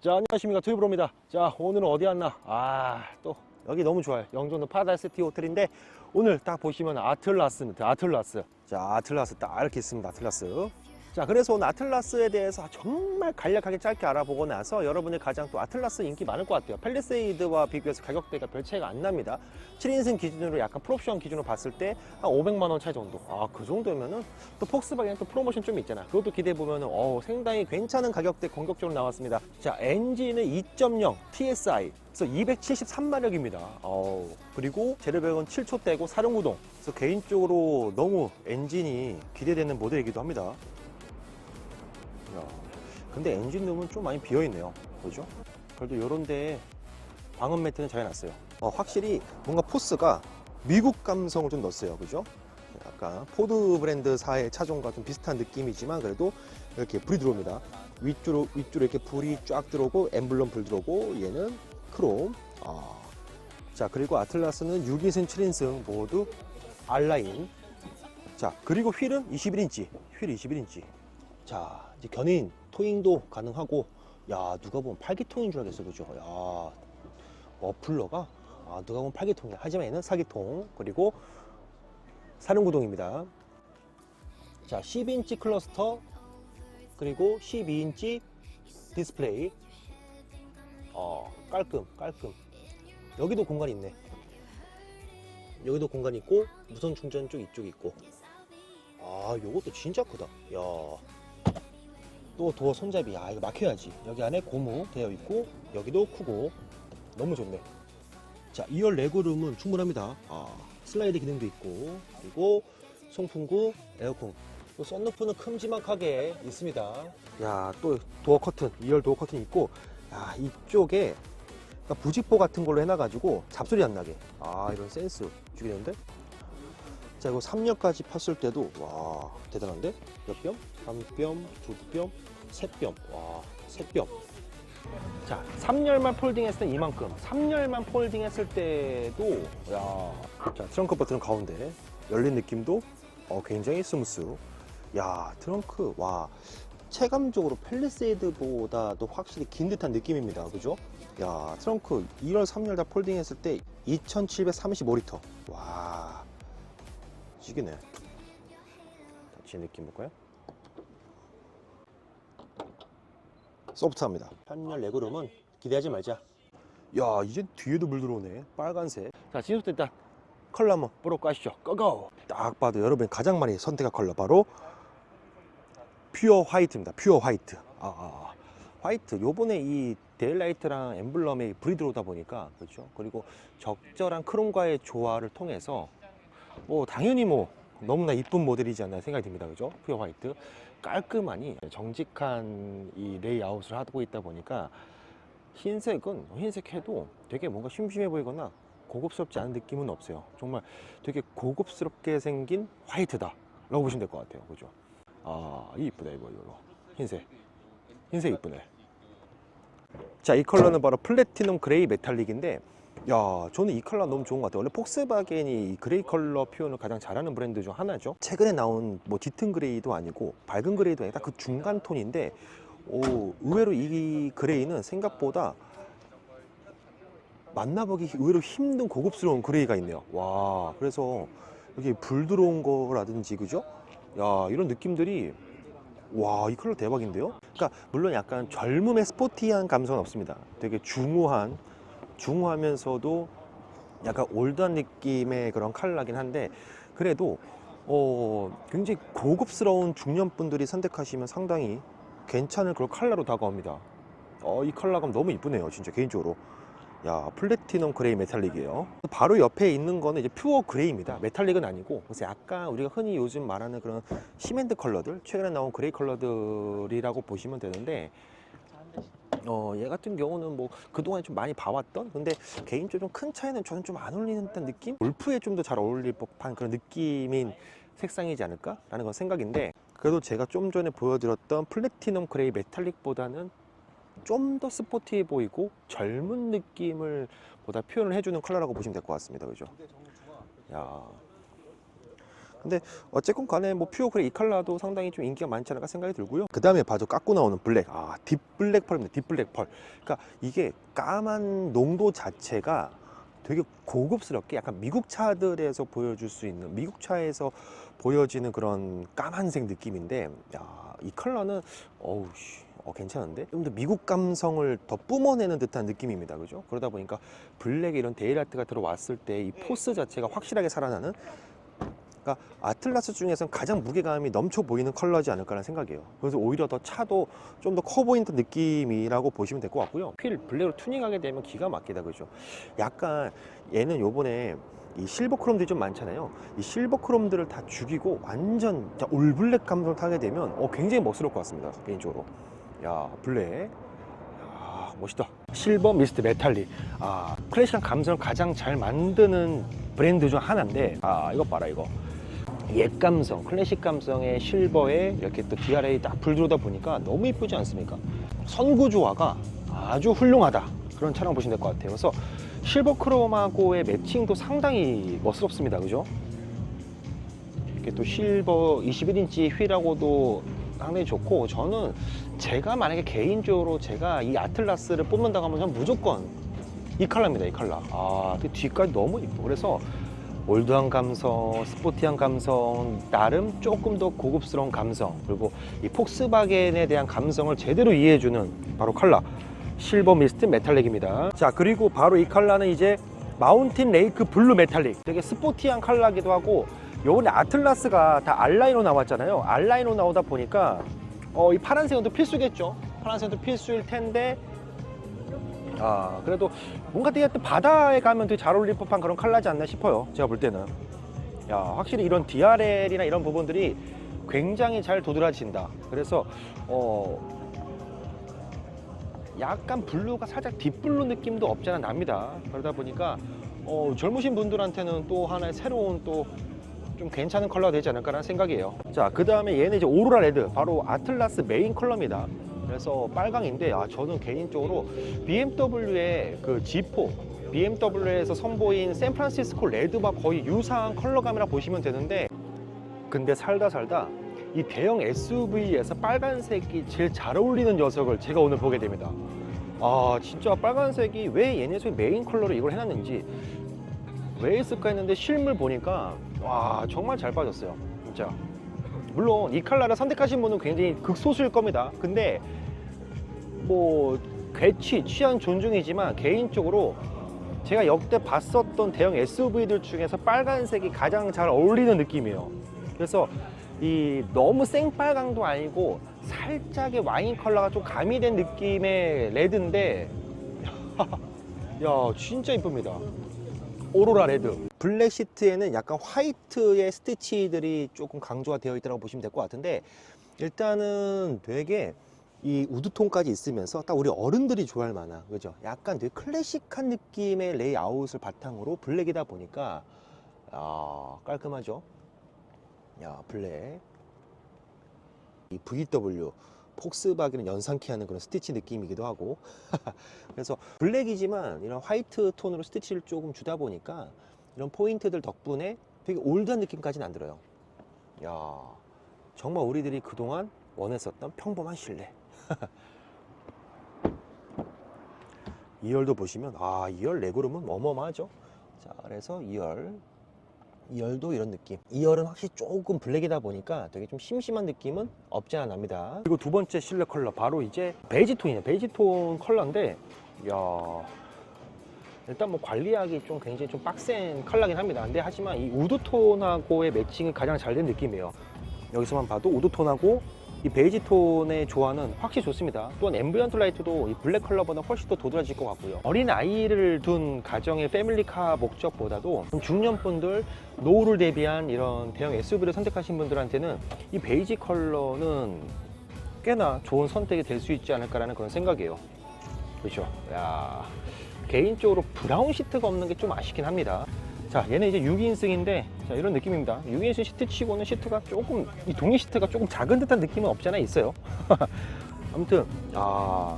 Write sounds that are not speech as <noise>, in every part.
자 안녕하십니까. 투유브로입니다. 자 오늘은 어디 왔나? 아 또 여기 너무 좋아요. 영종도 파다시티 호텔인데 오늘 딱 보시면 아틀라스입니다 아틀라스. 자 아틀라스 딱 이렇게 있습니다. 아틀라스 자 그래서 오늘 아틀라스에 대해서 정말 간략하게 짧게 알아보고 나서 여러분들 가장 또 아틀라스 인기 많을 것 같아요. 펠리세이드와 비교해서 가격대가 별 차이가 안 납니다. 7인승 기준으로 약간 풀옵션 기준으로 봤을 때 한 500만 원 차이 정도. 아 그 정도면은 또 폭스바겐 또 프로모션 좀 있잖아. 그것도 기대해 보면은 어 상당히 괜찮은 가격대 공격적으로 나왔습니다. 자 엔진은 2.0 TSI 그래서 273마력입니다. 어 그리고 제르백은 7초대고 사륜구동. 그래서 개인적으로 너무 엔진이 기대되는 모델이기도 합니다. 야, 근데 엔진룸은 좀 많이 비어있네요. 그죠? 그래도 요런 데에 방음 매트는 잘 해놨어요. 어, 확실히 뭔가 포스가 미국 감성을 좀 넣었어요. 그죠? 약간 포드 브랜드사의 차종과 좀 비슷한 느낌이지만 그래도 이렇게 불이 들어옵니다. 위쪽으로, 위쪽으로 이렇게 불이 쫙 들어오고 엠블럼 불 들어오고 얘는 크롬. 아. 자, 그리고 아틀라스는 6인승, 7인승 모두 R라인. 자, 그리고 휠은 21인치. 휠 21인치. 자 이제 견인 토잉도 가능하고 야 누가 보면 8기통인 줄 알겠어 그죠? 야 머플러가? 아 누가 보면 8기통이야. 하지만 얘는 4기통. 그리고 사륜구동입니다. 자 10인치 클러스터 그리고 12인치 디스플레이. 어 깔끔 깔끔. 여기도 공간이 있네. 여기도 공간 있고 무선 충전 쪽 이쪽 있고. 아 요것도 진짜 크다. 야 또 도어 손잡이. 아 이거 막혀야지. 여기 안에 고무 되어 있고 여기도 크고. 너무 좋네. 자 2열 레그룸은 충분합니다. 아 슬라이드 기능도 있고. 그리고 송풍구 에어컨. 또 썬루프는 큼지막하게 있습니다. 야 또 도어 커튼 2열 도어 커튼 있고. 야 이쪽에 그러니까 부직포 같은 걸로 해놔가지고 잡소리 안 나게. 아 이런 센스. 죽이는데 자 이거 3엽까지 팠을 때도 와 대단한데? 몇 뼘? 3뼘, 2뼘, 3뼘. 와 3뼘. 자 3열만 폴딩했을 때 이만큼. 3열만 폴딩했을 때도 야 자 트렁크 버튼 가운데 열린 느낌도 어, 굉장히 스무스. 야 트렁크 와. 체감적으로 펠리세이드보다도 확실히 긴 듯한 느낌입니다. 그죠? 야 트렁크 2열 3열 다 폴딩했을 때 2735리터. 와 찌기네. 같이 느낌 볼까요? 소프트합니다. 편열 레그룸은 기대하지 말자. 야 이제 뒤에도 물 들어오네. 빨간색. 자 진수부터 일단 컬러 한번 보러 가시죠. 고고! 딱 봐도 여러분이 가장 많이 선택한 컬러 바로 퓨어 화이트입니다. 퓨어 화이트. 아, 아, 아. 화이트. 요번에 이 데일라이트랑 엠블럼에 불이 들어오다 보니까 그렇죠? 그리고 적절한 크롬과의 조화를 통해서 뭐 당연히 뭐 너무나 이쁜 모델이지 않나 생각이 듭니다. 그죠? 퓨어 화이트. 깔끔하니 정직한 이 레이아웃을 하고 있다 보니까 흰색은 흰색 해도 되게 뭔가 심심해 보이거나 고급스럽지 않은 느낌은 없어요. 정말 되게 고급스럽게 생긴 화이트다 라고 보시면 될 것 같아요. 그죠? 아 이쁘다 이거 이거. 흰색. 흰색 이쁘네. 자 이 컬러는 바로 플래티넘 그레이 메탈릭인데 야 저는 이 컬러 너무 좋은 것 같아요. 원래 폭스바겐이 이 그레이 컬러 표현을 가장 잘하는 브랜드 중 하나죠. 최근에 나온 뭐 짙은 그레이도 아니고 밝은 그레이도 아니고 딱그 중간 톤인데 오 의외로 이 그레이는 생각보다 만나보기 의외로 힘든 고급스러운 그레이가 있네요. 와 그래서 여기 불 들어온 거라든지 그죠? 야 이런 느낌들이 와 이 컬러 대박인데요? 그러니까 물론 약간 젊음의 스포티한 감성은 없습니다. 되게 중후한 중후하면서도 약간 올드한 느낌의 그런 컬러긴 한데 그래도 어 굉장히 고급스러운 중년분들이 선택하시면 상당히 괜찮은 그런 컬러로 다가옵니다. 어이 컬러감 너무 이쁘네요 진짜 개인적으로. 야 플래티넘 그레이 메탈릭이에요. 바로 옆에 있는 거는 이제 퓨어 그레이입니다. 메탈릭은 아니고 그래서 약간 우리가 흔히 요즘 말하는 그런 시멘트 컬러들 최근에 나온 그레이 컬러들이라고 보시면 되는데 어, 얘 같은 경우는 뭐 그동안에 좀 많이 봐왔던? 근데 개인적으로 좀 큰 차이는 저는 좀 안 어울리는 듯한 느낌? 골프에 좀 더 잘 어울릴 법한 그런 느낌인 색상이지 않을까라는 건 생각인데 그래도 제가 좀 전에 보여드렸던 플래티넘 그레이 메탈릭보다는 좀 더 스포티해 보이고 젊은 느낌을 보다 표현을 해주는 컬러라고 보시면 될 것 같습니다. 그죠? 야 근데 어쨌건 간에 뭐 퓨어 그레이 이 컬러도 상당히 좀 인기가 많지 않을까 생각이 들고요. 그 다음에 봐도 깎고 나오는 블랙. 아, 딥블랙 펄입니다. 딥블랙 펄. 그러니까 이게 까만 농도 자체가 되게 고급스럽게 약간 미국 차들에서 보여줄 수 있는 미국 차에서 보여지는 그런 까만색 느낌인데 야, 이 컬러는 어우 씨, 어, 괜찮은데? 좀 더 미국 감성을 더 뿜어내는 듯한 느낌입니다. 그죠? 그러다 보니까 블랙에 이런 데일아트가 들어왔을 때 이 포스 자체가 확실하게 살아나는 그러니까 아틀라스 중에서는 가장 무게감이 넘쳐 보이는 컬러지 않을까라는 생각이에요. 그래서 오히려 더 차도 좀 더 커 보이는 느낌이라고 보시면 될 것 같고요. 휠 블랙으로 튜닝하게 되면 기가 막히다 그죠? 약간 얘는 요번에 이 실버 크롬들이 좀 많잖아요. 이 실버 크롬들을 다 죽이고 완전 올블랙 감성을 타게 되면 어, 굉장히 멋스러울 것 같습니다. 개인적으로. 야 블랙. 야 멋있다. 실버 미스트 메탈릭. 아 클래식한 감성을 가장 잘 만드는 브랜드 중 하나인데 아 이거 봐라 이거. 옛 감성, 클래식 감성의 실버에 이렇게 또 DRA 딱 불 들어오다 보니까 너무 이쁘지 않습니까? 선구 조화가 아주 훌륭하다. 그런 차량 보시면 될 것 같아요. 그래서 실버 크롬하고의 매칭도 상당히 멋스럽습니다. 그죠? 이렇게 또 실버 21인치 휠하고도 상당히 좋고 저는 제가 만약에 개인적으로 제가 이 아틀라스를 뽑는다고 하면 저는 무조건 이 컬러입니다. 이 컬러. 아, 그 뒤까지 너무 이뻐. 그래서 올드한 감성, 스포티한 감성, 나름 조금 더 고급스러운 감성, 그리고 이 폭스바겐에 대한 감성을 제대로 이해해주는 바로 컬러 실버 미스트 메탈릭입니다. 자, 그리고 바로 이 컬러는 이제 마운틴 레이크 블루 메탈릭. 되게 스포티한 컬러기도 하고 요번에 아틀라스가 다 알라인으로 나왔잖아요. 알라인으로 나오다 보니까 어, 이 파란색은 또 필수겠죠. 파란색은 또 필수일 텐데 아 그래도 뭔가 되게 또 바다에 가면 되게 잘 어울릴 법한 그런 컬러지 않나 싶어요 제가 볼 때는. 야 확실히 이런 DRL이나 이런 부분들이 굉장히 잘 도드라진다. 그래서 어 약간 블루가 살짝 딥블루 느낌도 없지 않아 납니다. 그러다 보니까 어 젊으신 분들한테는 또 하나의 새로운 또 좀 괜찮은 컬러가 되지 않을까라는 생각이에요. 자 그 다음에 얘는 이제 오로라 레드 바로 아틀라스 메인 컬러입니다 그래서 빨강인데 아 저는 개인적으로 BMW의 그 G4 BMW에서 선보인 샌프란시스코 레드와 거의 유사한 컬러감이라 보시면 되는데 근데 살다 살다 이 대형 SUV에서 빨간색이 제일 잘 어울리는 녀석을 제가 오늘 보게 됩니다. 아 진짜 빨간색이 왜 얘네들 메인 컬러로 이걸 해놨는지. 왜 했을까 했는데 실물 보니까 와 정말 잘 빠졌어요 진짜. 물론 이 컬러를 선택하신 분은 굉장히 극소수일 겁니다. 근데 뭐 괴취, 취향 존중이지만 개인적으로 제가 역대 봤었던 대형 SUV들 중에서 빨간색이 가장 잘 어울리는 느낌이에요. 그래서 이 너무 생빨강도 아니고 살짝의 와인 컬러가 좀 가미된 느낌의 레드인데 <laughs> 야 진짜 이쁩니다. 오로라 레드. 블랙 시트에는 약간 화이트의 스티치들이 조금 강조가 되어 있다고 보시면 될 것 같은데 일단은 되게 이 우드톤까지 있으면서 딱 우리 어른들이 좋아할 만한 그죠? 약간 되게 클래식한 느낌의 레이아웃을 바탕으로 블랙이다 보니까 아 깔끔하죠? 야 블랙. 이 VW 폭스바겐을 연상케 하는 그런 스티치 느낌이기도 하고. <laughs> 그래서 블랙이지만 이런 화이트 톤으로 스티치를 조금 주다 보니까 이런 포인트들 덕분에 되게 올드한 느낌까지는 안 들어요. 야 정말 우리들이 그동안 원했었던 평범한 실내 <laughs> 2열도 보시면 아 2열 레그룸은 어마어마하죠? 자 그래서 2열 2열도 이런 느낌. 2열은 확실히 조금 블랙이다 보니까 되게 좀 심심한 느낌은 없지 않아 납니다. 그리고 두 번째 실내 컬러 바로 이제 베이지톤이에요. 베이지톤 컬러인데 야 일단 뭐 관리하기 좀 굉장히 좀 빡센 컬러긴 합니다. 근데 하지만 이 우드톤하고의 매칭이 가장 잘 된 느낌이에요. 여기서만 봐도 우드톤하고 이 베이지 톤의 조화는 확실히 좋습니다. 또한 앰비언트 라이트도 이 블랙 컬러보다 훨씬 더 도드라질 것 같고요. 어린 아이를 둔 가정의 패밀리카 목적보다도 좀 중년분들 노후를 대비한 이런 대형 SUV를 선택하신 분들한테는 이 베이지 컬러는 꽤나 좋은 선택이 될 수 있지 않을까라는 그런 생각이에요. 그렇죠? 야 개인적으로 브라운 시트가 없는 게 좀 아쉽긴 합니다. 자, 얘는 이제 6인승인데 자, 이런 느낌입니다. 6인승 시트 치고는 시트가 조금 이 동일 시트가 조금 작은 듯한 느낌은 없지 않아 있어요. <laughs> 아무튼 아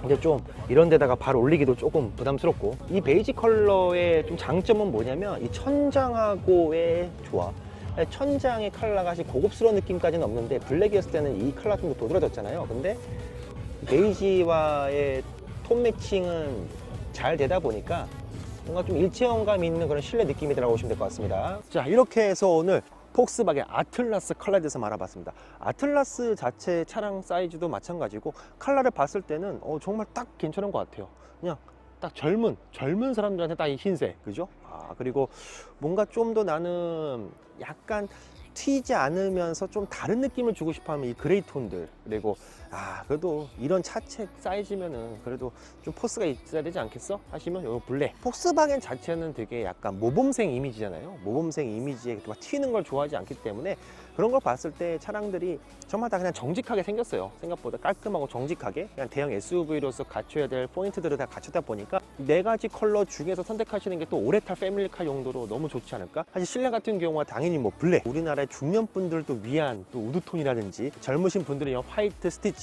근데 좀 이런 데다가 발 올리기도 조금 부담스럽고 이 베이지 컬러의 좀 장점은 뭐냐면 이 천장하고의 조화 천장의 컬러가 사실 고급스러운 느낌까지는 없는데 블랙이었을 때는 이 컬러 좀 도드라졌잖아요. 근데 베이지와의 톤 매칭은 잘 되다 보니까 뭔가 좀 일체형감 있는 그런 실내 느낌이라고 보시면 될 것 같습니다. 자, 이렇게 해서 오늘 폭스바겐 아틀라스 컬러에 대해서 알아봤습니다. 아틀라스 자체 차량 사이즈도 마찬가지고 컬러를 봤을 때는 어, 정말 딱 괜찮은 것 같아요. 그냥 딱 젊은 젊은 사람들한테 딱 이 흰색 그죠? 아 그리고 뭔가 좀 더 나는 약간 튀지 않으면서 좀 다른 느낌을 주고 싶어 하면 이 그레이 톤들 그리고 아 그래도 이런 차체 사이즈면은 그래도 좀 포스가 있어야 되지 않겠어? 하시면 요 블랙 폭스바겐 자체는 되게 약간 모범생 이미지잖아요. 모범생 이미지에 막 튀는 걸 좋아하지 않기 때문에 그런 걸 봤을 때 차량들이 정말 다 그냥 정직하게 생겼어요. 생각보다 깔끔하고 정직하게. 그냥 대형 SUV로서 갖춰야 될 포인트들을 다 갖췄다 보니까 네 가지 컬러 중에서 선택하시는 게 또 오래 탈 패밀리카 용도로 너무 좋지 않을까? 사실 실내 같은 경우가 당연히 뭐 블랙 우리나라의 중년 분들도 위한 또 우드톤이라든지 젊으신 분들은 이 화이트 스티치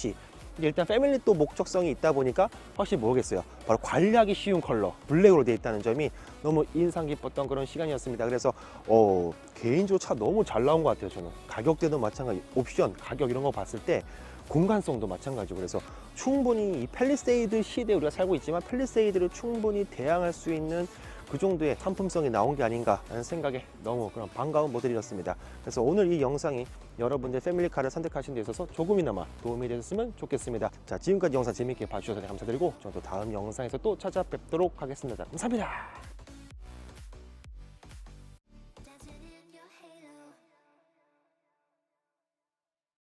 이게 일단 패밀리 또 목적성이 있다 보니까 확실히 모르겠어요. 바로 관리하기 쉬운 컬러 블랙으로 되어 있다는 점이 너무 인상 깊었던 그런 시간이었습니다. 그래서 어, 개인적으로 차 너무 잘 나온 것 같아요. 저는 가격대도 마찬가지, 옵션 가격 이런 거 봤을 때 공간성도 마찬가지고 그래서 충분히 이 팰리세이드 시대에 우리가 살고 있지만 팰리세이드를 충분히 대항할 수 있는 그 정도의 상품성이 나온 게 아닌가라는 생각에 너무 그런 반가운 모델이었습니다. 그래서 오늘 이 영상이 여러분들 패밀리카를 선택하신 데 있어서 조금이나마 도움이 되셨으면 좋겠습니다. 자, 지금까지 영상 재밌게 봐주셔서 감사드리고 저는 또 다음 영상에서 또 찾아뵙도록 하겠습니다. 감사합니다.